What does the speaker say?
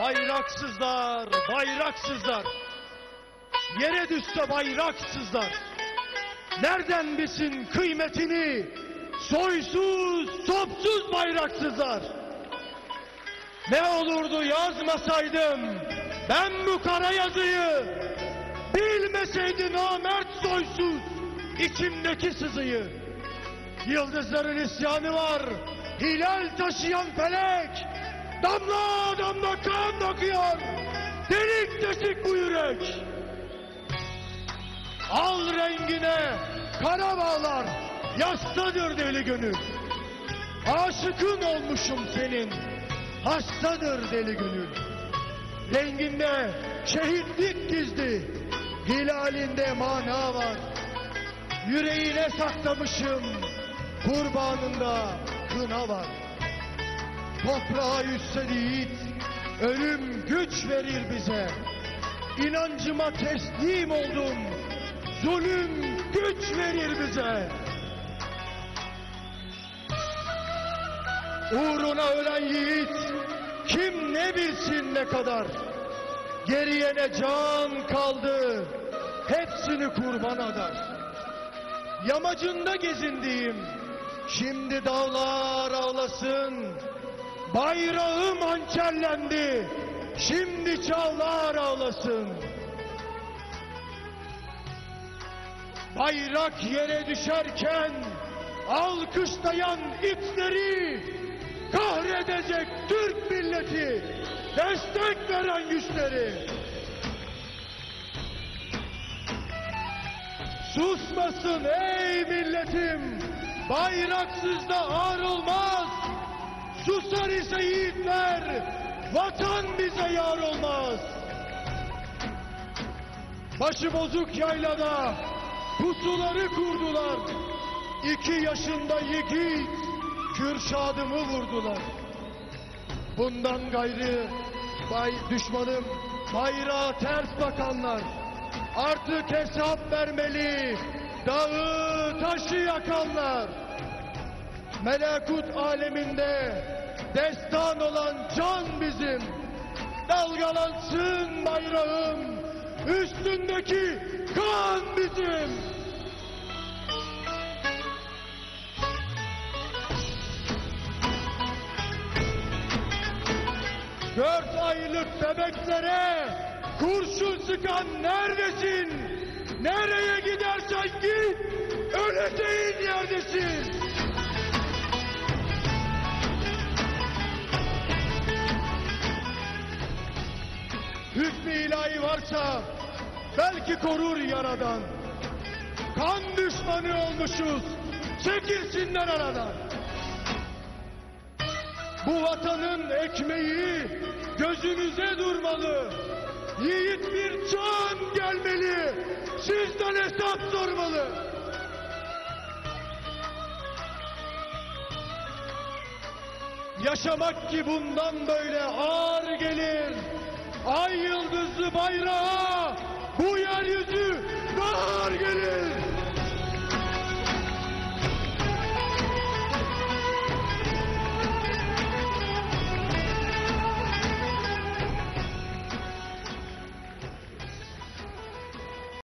Bayraksızlar, bayraksızlar. Yere düşse bayraksızlar. Nereden bilsin kıymetini soysuz, sopsuz bayraksızlar. Ne olurdu yazmasaydım ben bu kara yazıyı. Bilmeseydi namert soysuz içimdeki sızıyı. Yıldızların isyanı var, hilal taşıyan felek. Damla damla kan akıyor, delik deşik bu yürek. Al rengine kara bağlar, yastadır deli gönül. Aşıkın olmuşum senin, hastadır deli gönül. Renginde şehitlik gizli, hilalinde mana var. Yüreğine saklamışım, kurbanında kına var. Toprağa yiğit, ölüm güç verir bize. İnancıma teslim oldum, zulüm güç verir bize. Uğruna ölen yiğit, kim ne bilsin ne kadar. Geriye ne can kaldı, hepsini kurban adar. Yamacında gezindiğim, şimdi dağlar ağlasın. Bayrağım hançerlendi, şimdi çağlar ağlasın. Bayrak yere düşerken, alkışlayan itleri, kahredecek Türk milleti, destek veren güçleri. Susmasın ey milletim, bayraksız da ağır olmaz. Susar ise yiğitler, vatan bize yar olmaz. Başı bozuk yaylada pusuları kurdular. İki yaşında yiğit Kürşadımı vurdular. Bundan gayrı bay düşmanım bayrağa ters bakanlar artık hesap vermeli dağı taşı yakanlar. Melekut aleminde destan olan can bizim. Dalgalansın bayrağım, üstündeki kan bizim. Dört aylık bebeklere kurşun sıkan neredesin? Nereye gidersen git, öleceğin yerdesin. Hükmü ilahi varsa belki korur yaradan. Kan düşmanı olmuşuz, çekilsinler aradan. Bu vatanın ekmeği gözünüze durmalı. Yiğit bir can gelmeli, sizden hesap sormalı. Yaşamak ki bundan böyle ağır gelir. Ay yıldızlı bayrağa bu yeryüzü dar gelir.